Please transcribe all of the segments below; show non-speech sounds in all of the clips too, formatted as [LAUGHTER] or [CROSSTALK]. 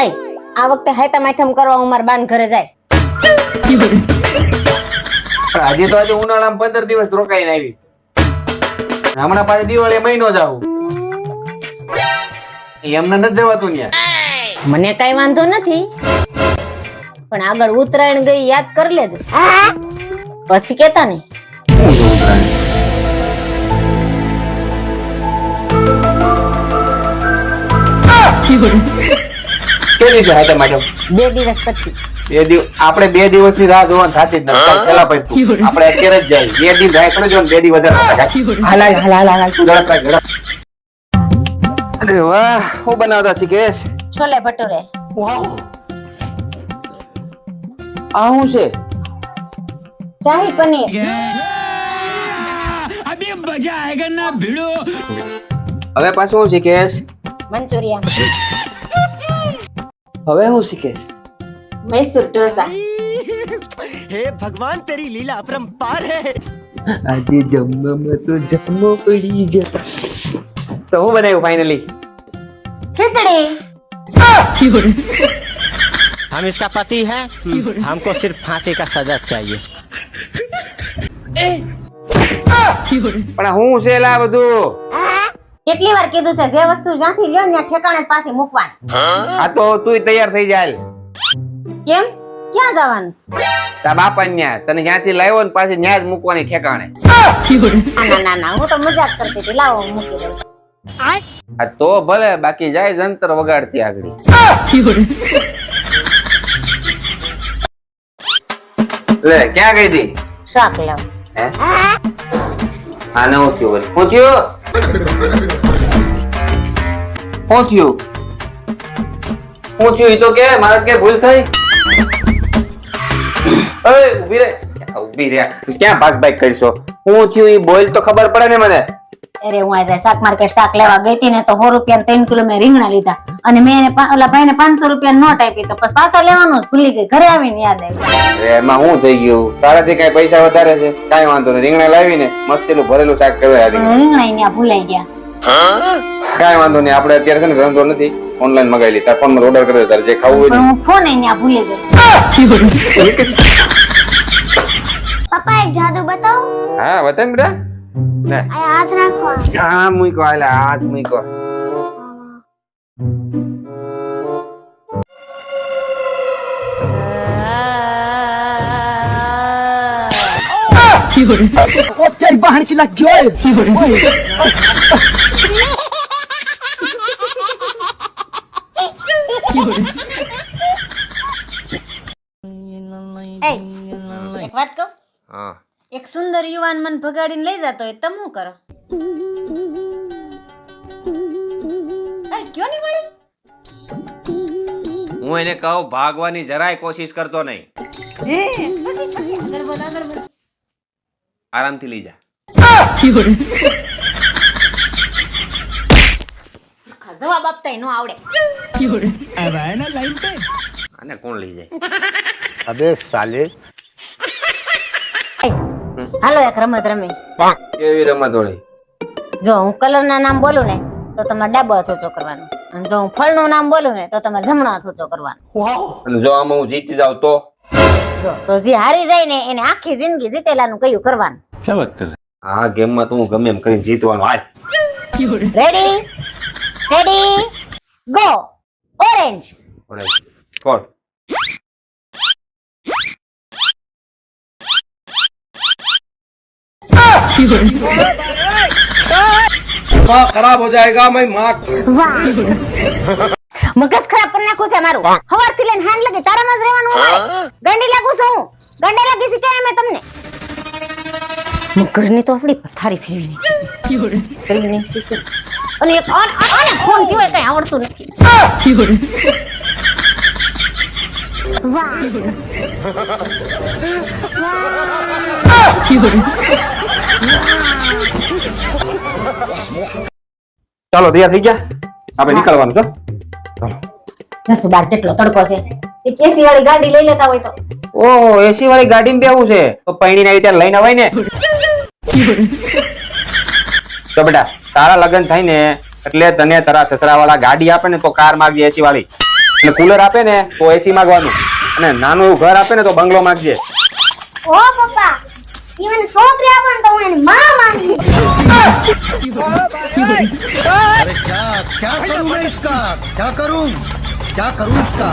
આય આ વખતે હાયતા માઠમ કરવા હું મારા બાન ઘરે જાય. હજી તો આજે ઉનાળામાં પંદર દિવસ રોકાઈને આવી. હમણાં પાછી દિવાળી મહિનો જ આવું. એમને નથી જવાતું ત્યાં મને કઈ વાંધો નથી. પણ આગળ ઉત્તરાયણ ગઈ યાદ કરી લેજો. પછી કેતા ને ઉત્તરાયણ? દિવસે હાથે માટે? બે દિવસ પછી. બે દિવસ આપણે બે દિવસની રાહ જોવાની થતી જ નથી. પેલા પછી [LAUGHS] આપણે અત્યારે જ જાય. બે દિન રાહ કરી જો બે દિવસ વધારે હાલા હાલા હાલા હાલ તું ઝડપ અરે વાહ હું બનાવતા શીખેશ છોલે ભટુરે. આ શું છે? શાહી પનીર. હવે પાછું શું શીખેશ મંચુરિયન. હવે હું શીખેશ મૈસૂર ઢોસા हे भगवान तेरी लीला अपरंपार है આજે જમવામાં તો જમવો પડી જતા તો હું બનાવ્યું ફાઇનલી ખીચડી हम इसका पति है हमको सिर्फ फांसी का सजा चाहिए પણ હું છે લા બધું કેટલી વાર કીધું છે જે વસ્તુ જ્યાંથી લ્યો ને ઠેકાણે પાછી મૂકવાની. આ તો તું તૈયાર થઈ જાય. કેમ? ક્યાં જવાનું છે? તા બાપા ન્યા તને જ્યાંથી લાવ્યો ને પાછી ન્યા જ મૂકવાની ઠેકાણે. ના ના ના ના હું તો મજાક કરતી હતી. લાવો મૂકી દઉં. આ તો ભલે બાકી જાય જંતર વગાડતી આગળ. લે ક્યાં ગઈ હતી? શાક લાવ. હે? આ નવું થયું વળી. શું થયું? ઈ તો કે મારે કે ભૂલ થઈ? ઊભી રે ઊભી રે ક્યાં ભાગ ભાગ કરશો થયું ઈ બોલ તો ખબર પડે ને મને. અરે હું આજે શાક માર્કેટ શાક લેવા ગઈ હતી ને તો સો રૂપિયા ત્રણ કિલો મેં રીંગણા લીધા. અને મેં એને ઓલા ભાઈ ને પાંચસો રૂપિયા નોટ આપી તો પછી પાછા લેવાનું જ ભૂલી ગઈ. ઘરે આવીને યાદ આવ્યું એમાં શું થઈ ગયું? તારાથી કઈ પૈસા વધારે છે? કઈ વાંધો નહીં. રીંગણા લાવીને મસ્તીનું ભરેલું શાક કરવા રીંગણા ત્યાં ભૂલાઈ ગયા. કઈ વાંધો નહીં. આપણે અત્યારે છે ને ધંધો નથી. ઓનલાઈન મગાવી લીધા તાર ફોનમાં ઓર્ડર કર્યો. તારે જે ખાવું હોય હું ફોન અહીંયા ભૂલી ગયો પપ્પા એક જાદુ બતાવો હા બતાવ બેટા? ને આ હાથ રાખો હા મૂકો હાલે હાથ મૂકો. એય, એક વાત કહું? હા. એક સુંદર યુવાન મન ભગાડીને લઈ જતો હોય તમે શું કરો એય, કયો નહીં મળી હું એને કહું ભાગવાની જરાય કોશિશ કરતો નહીં પછી, પછી, આગળ બોલ, આગળ બોલ. આરામથી લઈ જા આખા જવાબ આપતાય નો આવડે [LAUGHS] આને કોણ લઈ જાય अबे साले એય, હાલો એક રમત રમી. કેવી રમત વળી? જો હું કલર ના નામ બોલું ને તો તમારે ડાબો હાથ ઊંચો કરવાનો. અને જો હું ફળનું નામ બોલું ને તો તમારે જમણો હાથ ઊંચો કરવાનો. અને જો આમાં હું જીતી જાઉં તો? જો તો જે હારી જાય ને એને આખી જિંદગી જીતેલાનું કયું કરવાનું? આ ગેમમાં તો હું ગમે એમ કરીને જીતવાનું હાલ. Ready ready go orange orange છોડ ખરાબ હો જાયગા મેં માક મગજ ખરાબ પર નાખું છે મારું. હવારથી લઈને હાંડ લગી તારામાં જ રહેવાનું હોય ગંડી લાગુ છું હું. ગંડે લાગી છે કેમ મેં તમને? મગજની તોસડી પથારી ફેરવી નાખી કરી નાખી છે. અને એક અન અન ફોન સિવાય કઈ આવડતું નથી. વાહ. વાહ. ચાલો તૈયાર થઈ ગયા? આપણે નીકળવાનું છો ચાલો. જસુ બાર કેટલો તડકો છે? એક એસી વાળી ગાડી લઈ લેતા હોય તો. ઓ એસી વાળી ગાડીમાં બેવું છે. તો પૈણી આવી ત્યારે લઈને અવાય ને. તો બેટા તારા લગ્ન થાય ને એટલે તને તારા સસરા વાળા ગાડી આપે ને તો કાર માગજે એસી વાળી. અને કુલર આપે ને તો એસી માગવાનું. અને નાનું ઘર આપે ને તો બંગલો માગજે. ઓ પપ્પા ઈ મને છોકરી આપો ને તો હું એની માં માંગી अरे क्या क्या करूं मैं इसका क्या करूं क्या करूं इसका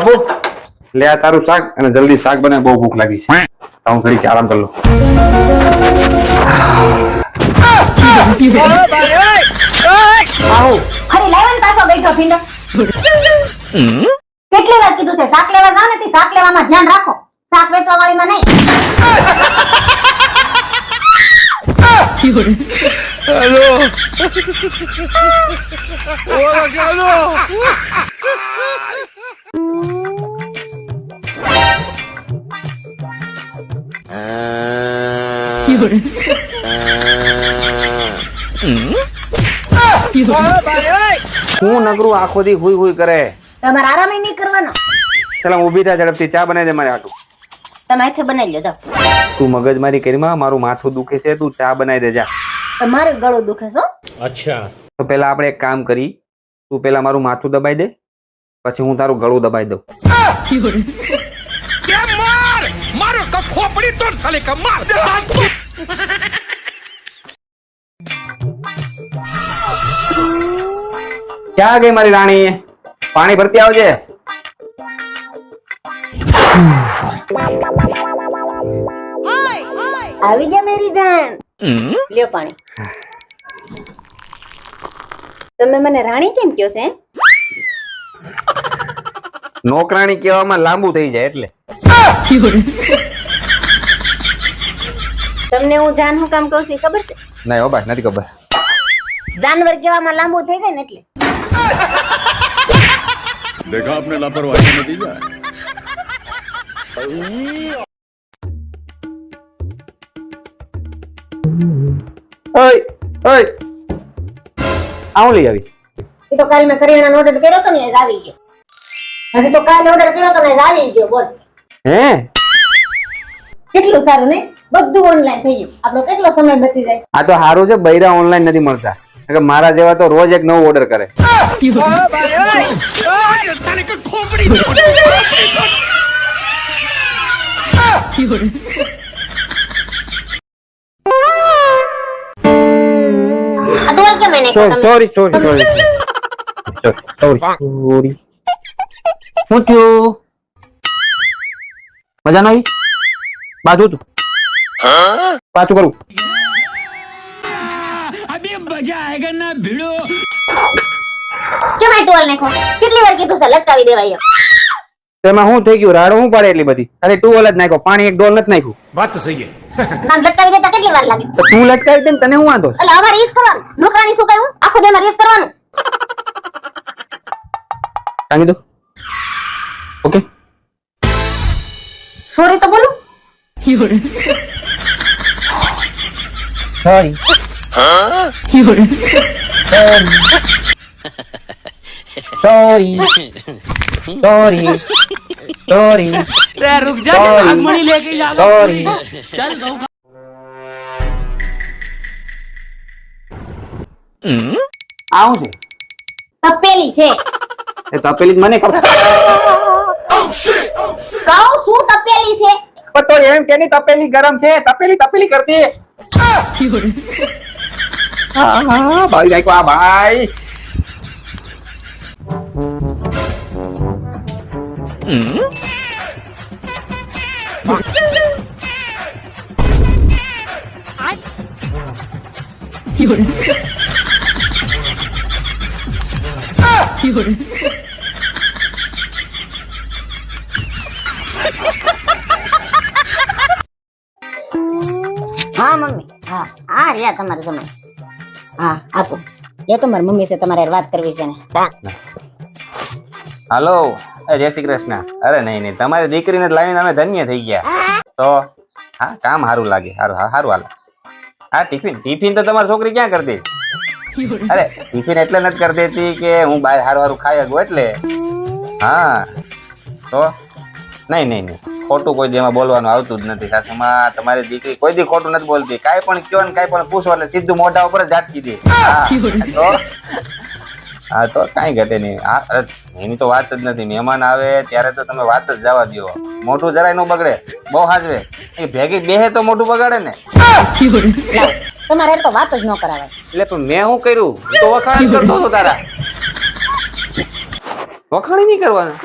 બાપુ લે આ તારું શાક અને જલ્દી શાક બને બહુ ભૂખ લાગી છે તો હું ઘડીક આરામ કરી લઉં આવો અરે લાવન પાછો બેઠો ભીંડો કેટલી વાર કીધું છે? શાક લેવા જાવ ને તે શાક લેવામાં ધ્યાન રાખો. શાક વેચવા વાળીમાં નહીં હું નગરું આખો દી હુઈ હુઈ કરે? તમારે આરામ નહીં કરવાનો. ચાલ ઊભી થા ઝડપથી. ચા બનાવી દે મારે આટું તમે અહીંથી બનાવી લો જાઓ. તું મગજ મારી કરીમાં મારું માથું દુખે છે તું ચા બનાવી દે જા. તમારે ગળું દુખે છે અચ્છા. તો પહેલા આપણે એક કામ કરી તું પહેલા મારું માથું દબાઈ દે પછી હું તારું ગળું દબાઈ દઉં. મારો! ખોપડી તોડ સાલે કમાલ ક્યાં ગઈ મારી રાણી? પાણી ભરતી આવજે. આવી ગયા મેરી જાન. લ્યો પાણી. તમે મને રાણી કેમ કયો છે નોકરાણી કહેવામાં લાંબુ થઈ જાય એટલે. તમને હું જાન હું કામ કહું છું ખબર છે? ના હો ભાઈ નથી ખબર. જાનવર કહેવામાં લાંબુ થઈ જાય ને એટલે. देखा आपने लापरवाही का नतीजा ઓય ઓય આવું લઈ આવી એ તો કાલ મેં કરિયાણાનો ઓર્ડર કર્યો તો ને એ જ આવી ગયો હજી તો કાલ ઓર્ડર કર્યો તો ને એ જ આવી ગયો બોલ હે કેટલું સારું ને બધું ઓનલાઈન થઈ ગયું આપણો કેટલો સમય બચી જાય આ તો સારું છે બૈરા ઓનલાઈન નથી મળતા કારણ કે મારા જેવા તો રોજ એક નવું ઓર્ડર કરે આ ડોલ કેમ sorry sorry sorry sorry. [LAUGHS] Sorry શું થયું? મજા નહીં બાજુ તું પાછું કરું. કેમ કેમાય ટોલ નાખો કેટલી વાર કીધું છે લટકાવી દેવાય તેમાં હું થઈ ગયું? રાડો શું પડે એટલી બધી? અરે ટુવેલ જ નાખ્યો પાણી એક ડોલ નથી નાખ્યું. વાત સહી નામ લટકાવી દેતા કેટલી વાર લાગે? તું લટકાવી દે ને તને હું વાંધો? એટલે અમારે રીસ કરવાનું. નોકરાની શું કહ્યું? આખો દેમાં રીસ કરવાનું. કાંગી દો ઓકે. સોરી તો બોલું. સોરી હા? સોરી સોરી સોરી રે રૂક જા આગમણી લેકે જાવ સોરી ચાલ ગૌ આવું છું? તપેલી છે. એ તપેલી મને કહો કહો શું તપેલી છે? પણ તો એમ કેની તપેલી ગરમ છે. તપેલી તપેલી કરતી. હા હા. ભાઈ ભાઈ આ ભાઈ. હા મમ્મી હા હા રહ્યા તમારો સમય હા આપો લે તો મારી મમ્મી છે તમારે હારે વાત કરવી છે ને હાલો એ જય શ્રી કૃષ્ણ. અરે નહીં નહીં તમારી દીકરીને લાવીને અમે ધન્ય થઈ ગયા. તો હા કામ સારું લાગે સારું સારું હાલે. હા ટિફિન ટિફિન તો તમારી છોકરી ક્યાં કરતી અરે ટિફિન એટલે નથી કરતી હતી કે હું બહાર સારું સારું ખાઈ શકું એટલે. હા તો નહીં નહીં નહીં. ખોટું કોઈ એમાં બોલવાનું આવતું જ નથી. સાસુમાં તમારી દીકરી કોઈ દી ખોટું નથી બોલતી. કાંઈ પણ કયો ને કાંઈ પણ પૂછો એટલે સીધું મોઢા ઉપર જ ઝાટકી દે. હા, તો હા તો કાંઈ ઘટે નહીં. આ એની તો વાત જ નથી. મહેમાન આવે ત્યારે તો તમે વાત જ જવા દો મોઢું જરાય ન બગડે. બહુ હાજવે. એ ભેગી બેહે તો મોઢું બગાડે ને. તમારે તો વાત જ ન કરાવે એટલે પણ મેં શું કર્યું? તો વખાણ કરતો હતો તારા. વખાણ નહીં કરવાના.